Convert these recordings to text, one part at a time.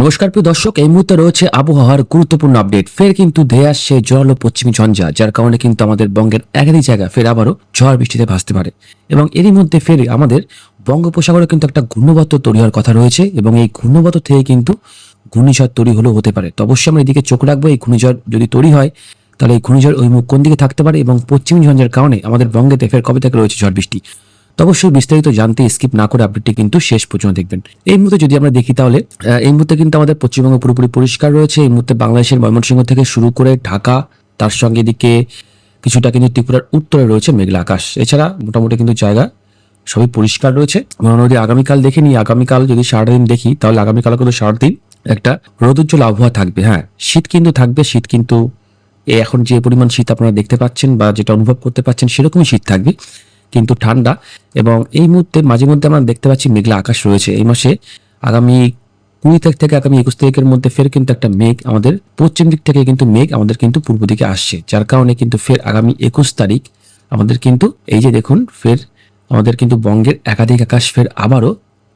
নমস্কার প্রিয় দর্শক, এই মুহূর্তে রয়েছে আবহাওয়ার গুরুত্বপূর্ণ আপডেট। ফের কিন্তু ধেয়ে আসছে জল ও পশ্চিমী ঝঞ্ঝা, যার কারণে কিন্তু আমাদের বঙ্গের একাধিক জায়গা ফের আবারও ঝড় বৃষ্টিতে ভাসতে পারে। এবং এরই মধ্যে ফের আমাদের বঙ্গোপসাগরে কিন্তু একটা ঘূর্ণবত তৈরি হওয়ার কথা রয়েছে এবং এই ঘূর্ণবত থেকে কিন্তু ঘূর্ণিঝড় তৈরি হলেও হতে পারে। তো অবশ্যই আমরা এদিকে চোখ রাখব, এই ঘূর্ণিঝড় যদি তৈরি হয়, তাহলে এই ঘূর্ণিঝড় ওই মুখ কোন দিকে থাকতে পারে এবং পশ্চিমী ঝঞ্ঝার কারণে আমাদের বঙ্গেতে ফের কবে থেকে রয়েছে ঝড় বৃষ্টি? তো অবশ্যই বিস্তারিত জানতে স্কিপ না করে আপডেটটি কিন্তু শেষ পর্যন্ত দেখবেন। এই মুহূর্তে যদি আমরা দেখি তাহলে এই মুহূর্তে কিন্তু আমাদের পশ্চিমবঙ্গ পুরোপুরি পরিষ্কার রয়েছে। এই মুহূর্তে বাংলাদেশের ময়মনসিংহ থেকে শুরু করে ঢাকা, তার সঙ্গে এদিকে কিছুটা কিন্তু ত্রিপুরার উত্তরে রয়েছে মেঘলা আকাশ। এছাড়া মোটামুটি কিন্তু জায়গা সবই পরিষ্কার রয়েছে। মনে যদি আগামীকাল দেখে নিই। আগামীকাল যদি সারাদিন দেখি, তাহলে আগামীকাল কিন্তু সারাদিন একটা রোদুজ্জ্বল আবহাওয়া থাকবে। হ্যাঁ শীত কিন্তু থাকবে। শীত কিন্তু এখন যে পরিমাণ শীত আপনারা দেখতে পাচ্ছেন বা যেটা অনুভব করতে পাচ্ছেন, সেরকমই শীত থাকবে। কিন্তু ঠান্ডা এবং এই মুহূর্তে মাঝে মধ্যে আমরা দেখতে পাচ্ছি মেঘলা আকাশ রয়েছে। এই মাসে আগামী কুড়ি তারিখ থেকে আগামী একুশ তারিখের মধ্যে ফের কিন্তু একটা মেঘ আমাদের পশ্চিম দিক থেকে কিন্তু মেঘ আমাদের কিন্তু পূর্ব দিকে আসছে। যার কারণে কিন্তু ফের আগামী একুশ তারিখ আমাদের কিন্তু এই যে দেখুন ফের আমাদের কিন্তু বঙ্গের একাধিক আকাশ ফের আবারও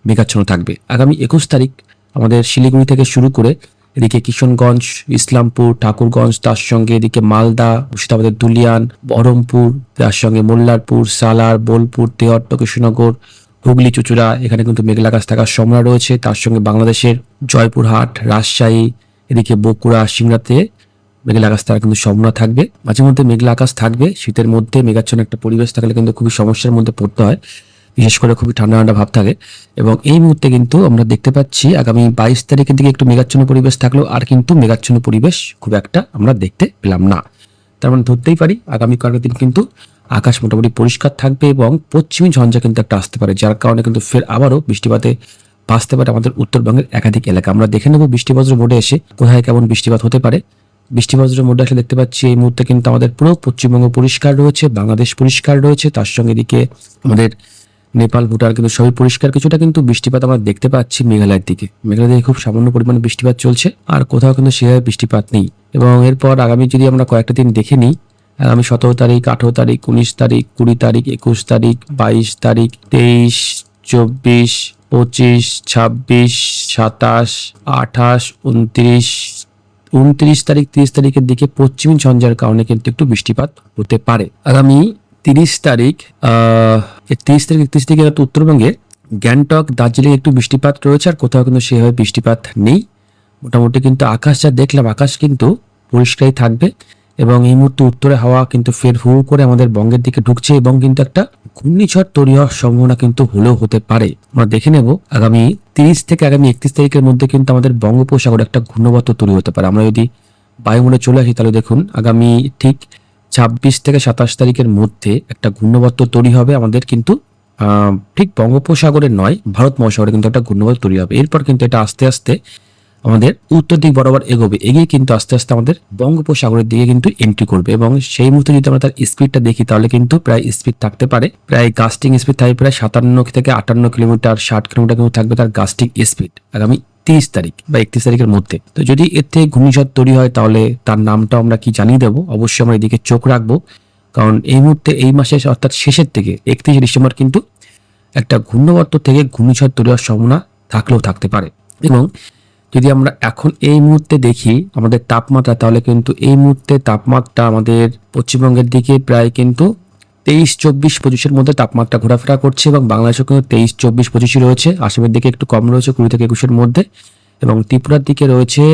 মেঘাচ্ছন্ন থাকবে। আগামী একুশ তারিখ আমাদের শিলিগুড়ি থেকে শুরু করে এদিকে কিশনগঞ্জ, ইসলামপুর, ঠাকুরগঞ্জ, তার সঙ্গে এদিকে মালদা, মুর্শিদাবাদের দুলিয়ান, বহরমপুর, তার সঙ্গে মোল্লারপুর, সালার, বোলপুর তেহট্ট কৃষ্ণনগর হুগলি, চুচুড়া, এখানে কিন্তু মেঘলা আকাশ থাকার সম্ভাবনা রয়েছে। তার সঙ্গে বাংলাদেশের জয়পুরহাট, রাজশাহী, এদিকে বকুড়া সিংড়াতে মেঘলা আকাশ থাকার কিন্তু সম্ভাবনা থাকবে। মাঝে মধ্যে মেঘলা আকাশ থাকবে, শীতের মধ্যে মেঘাচ্ছন্ন একটা পরিবেশ থাকলে কিন্তু খুবই সমস্যার মধ্যে পড়তে হয়। বিশেষ করে খুবই ঠান্ডা ঠান্ডা ভাব থাকে। এবং এই মুহূর্তে কিন্তু আমরা দেখতে পাচ্ছি আগামী বাইশ তারিখের দিকে একটু মেঘাচ্ছন্ন পরিবেশ থাকলেও আর কিন্তু মেঘাচ্ছন্ন পরিবেশ খুব একটা আমরা দেখতে পেলাম না। তার মানে ধরতেই পারি আগামী কয়েকটা দিন কিন্তু আকাশ মোটামুটি পরিষ্কার থাকবে এবং পশ্চিমী ঝঞ্ঝা কিন্তু একটা আসতে পারে, যার কারণে কিন্তু ফের আবারও বৃষ্টিপাতে ভাসতে পারে আমাদের উত্তরবঙ্গের একাধিক এলাকা। আমরা দেখে নেব বৃষ্টিবজ্র মোডে এসে কোথায় কেমন বৃষ্টিপাত হতে পারে। বৃষ্টিবজ্র মোডে আসলে দেখতে পাচ্ছি এই মুহূর্তে কিন্তু আমাদের পুরো পশ্চিমবঙ্গ পরিষ্কার রয়েছে, বাংলাদেশ পরিষ্কার রয়েছে, তার সঙ্গে এদিকে আমাদের নেপাল, ভুটান কিন্তু সবই পরিষ্কার। কিছুটা কিন্তু বৃষ্টিপাত আমরা দেখতে পাচ্ছি মেঘালয়ের দিকে। মেঘালয় দিকে খুব সামান্য পরিমাণে বৃষ্টিপাত চলছে, আর কোথাও কিন্তু সেভাবে বৃষ্টিপাত নেই। এবং এরপর আগামী যদি আমরা কয়েকটা দিন দেখে নিই, আগামী সতেরো তারিখ, আঠেরো তারিখ, উনিশ তারিখ, কুড়ি তারিখ, একুশ তারিখ, বাইশ তারিখ, তেইশ, চব্বিশ, পঁচিশ, ছাব্বিশ, সাতাশ, আঠাশ, উনত্রিশ উনত্রিশ তারিখ, তিরিশ তারিখের দিকে পশ্চিমী ঝঞ্ঝার কারণে কিন্তু একটু বৃষ্টিপাত হতে পারে। আগামী তিরিশ তারিখ তিরিশ তারিখ, একত্রিশ তারিখে উত্তরবঙ্গে। গ্যাংটক, দার্জিলিং একটু বৃষ্টিপাত রয়েছে, আর কোথাও কিন্তু সেভাবে বৃষ্টিপাত নেই। মোটামুটি কিন্তু আকাশ যা দেখলাম, আকাশ কিন্তু পরিষ্কারই থাকবে এবং এই মুহূর্তে উত্তরে হাওয়া কিন্তু ফের হু করে আমাদের বঙ্গের দিকে ঢুকছে এবং কিন্তু একটা ঘূর্ণিঝড় তৈরি হওয়ার সম্ভাবনা কিন্তু হলেও হতে পারে। আমরা দেখে নেব আগামী তিরিশ থেকে আগামী একত্রিশ তারিখের মধ্যে কিন্তু আমাদের বঙ্গোপসাগরে একটা ঘূর্ণবত তৈরি হতে পারে। আমরা যদি বায়ুমণ্ডলে চলে আসি, তাহলে দেখুন আগামী ঠিক ছাব্বিশ থেকে সাতাশ তারিখের মধ্যে একটা ঘূর্ণবত তৈরি হবে আমাদের কিন্তু ঠিক বঙ্গোপসাগরে নয়, ভারত মহাসাগরে কিন্তু একটা ঘূর্ণবত তৈরি হবে। এরপর কিন্তু এটা আস্তে আস্তে আমাদের উত্তর দিক বরাবর এগোবে। এগিয়ে কিন্তু আস্তে আস্তে আমাদের বঙ্গোপসাগরের দিকে কিন্তু এন্ট্রি করবে এবং সেই মুহূর্তে যদি আমরা তার স্পিডটা দেখি, তাহলে কিন্তু প্রায় স্পিড থাকতে পারে। প্রায় গাস্টিং স্পিড থাকবে প্রায় সাতান্ন থেকে আটান্ন কিলোমিটার, ষাট কিলোমিটার কিন্তু থাকবে তার গাস্টিং স্পিড আগামী তিরিশ তারিখ বা একত্রিশ তারিখের মধ্যে। তো যদি এর থেকে ঘূর্ণিঝড় তৈরি হয়, তাহলে তার নামটা আমরা কি জানিয়ে দেবো? অবশ্যই আমরা এদিকে চোখ রাখব। কারণ এই মুহূর্তে, এই মাসে অর্থাৎ শেষের থেকে, একত্রিশে ডিসেম্বর কিন্তু একটা ঘূর্ণবর্ত থেকে ঘূর্ণিঝড় তৈরি হওয়ার সম্ভাবনা থাকলেও থাকতে পারে। এবং যদি আমরা এখন এই মুহূর্তে দেখি আমাদের তাপমাত্রা, তাহলে কিন্তু এই মুহূর্তে তাপমাত্রা আমাদের পশ্চিমবঙ্গের দিকে প্রায় কিন্তু তেইশ চব্বিশ পঁচিশের মধ্যে তাপমাত্রা ঘোরাফেরা করছে এবং বাংলাদেশে কিন্তু তেইশ চব্বিশ পঁচিশই রয়েছে। আসামের দিকে একটু কম রয়েছে, কুড়ি থেকে একুশের মধ্যে। এবং ত্রিপুরার দিকে রয়েছে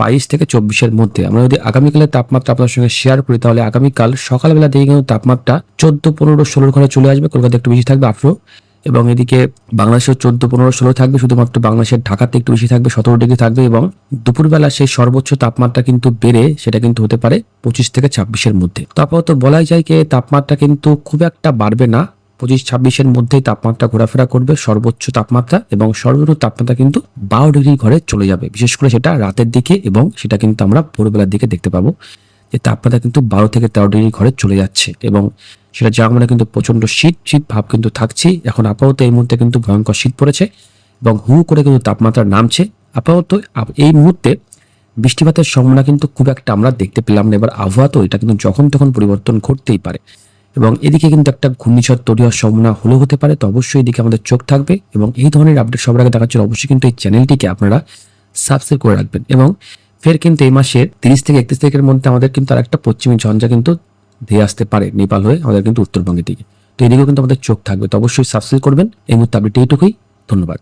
বাইশ থেকে চব্বিশের মধ্যে। আমরা যদি আগামীকালের তাপমাত্রা আপনার সঙ্গে শেয়ার করি, তাহলে আগামীকাল সকালবেলা দিকে কিন্তু তাপমাত্রা চোদ্দ, পনেরো, ষোলোর ঘরে চলে আসবে। কলকাতা একটু বেশি থাকবে আঠেরো এবং এদিকে বাংলাদেশের চোদ্দ, পনেরো, ষোলো থাকবে, শুধুমাত্র বাংলাদেশের ঢাকাতে একটু বেশি থাকবে, সতেরো ডিগ্রি থাকবে এবং দুপুরবেলা সেই সর্বোচ্চ তাপমাত্রা কিন্তু বেড়ে সেটা কিন্তু হতে পারে পঁচিশ থেকে ছাব্বিশের মধ্যে। তো আপাতত বলাই যায় যে তাপমাত্রা কিন্তু খুব একটা বাড়বে না। পঁচিশ, ছাব্বিশের মধ্যেই তাপমাত্রা ঘোরাফেরা করবে, সর্বোচ্চ তাপমাত্রা এবং সর্বনিম্ন তাপমাত্রা কিন্তু বারো ডিগ্রি ঘরে চলে যাবে। বিশেষ করে সেটা রাতের দিকে এবং সেটা কিন্তু আমরা ভোরবেলার দিকে দেখতে পাবো যে তাপমাত্রা কিন্তু বারো থেকে তেরো ডিগ্রি ঘরে চলে যাচ্ছে এবং সেটা আমরা কিন্তু প্রচণ্ড শীত শীত ভাব কিন্তু থাকছে। এখন আপাতত এই মুহূর্তে কিন্তু ভয়ঙ্কর শীত পড়েছে এবং হু করে কিন্তু তাপমাত্রা নামছে। আপাতত আপ- এই মুহূর্তে বৃষ্টিপাতের সম্ভাবনা কিন্তু খুব একটা আমরা দেখতে পেলাম না। এবার আবহাওয়া তো এটা কিন্তু যখন তখন পরিবর্তন ঘটতেই পারে এবং এদিকে কিন্তু একটা ঘূর্ণিঝড় তৈরি হওয়ার সম্ভাবনা হলেও হতে পারে, তো অবশ্যই এদিকে আমাদের চোখ থাকবে এবং এই ধরনের আপডেট সবার আগে দেখার জন্য অবশ্যই কিন্তু এই চ্যানেলটিকে আপনারা সাবস্ক্রাইব করে রাখবেন এবং ফের কিন্তু এই মাসের তিরিশ থেকে একত্রিশ তারিখের মধ্যে আমাদের কিন্তু আর একটা পশ্চিমী ঝঞ্ঝা কিন্তু ধেয়ে আসতে পারে নেপাল হয়ে, আমাদের কিন্তু উত্তরবঙ্গের দিকে। তো এদিকেও কিন্তু আমাদের চোখ থাকবে। তো অবশ্যই সাবস্ক্রাইব করবেন। এই মুহূর্তে আপডেট এইটুকুই। ধন্যবাদ।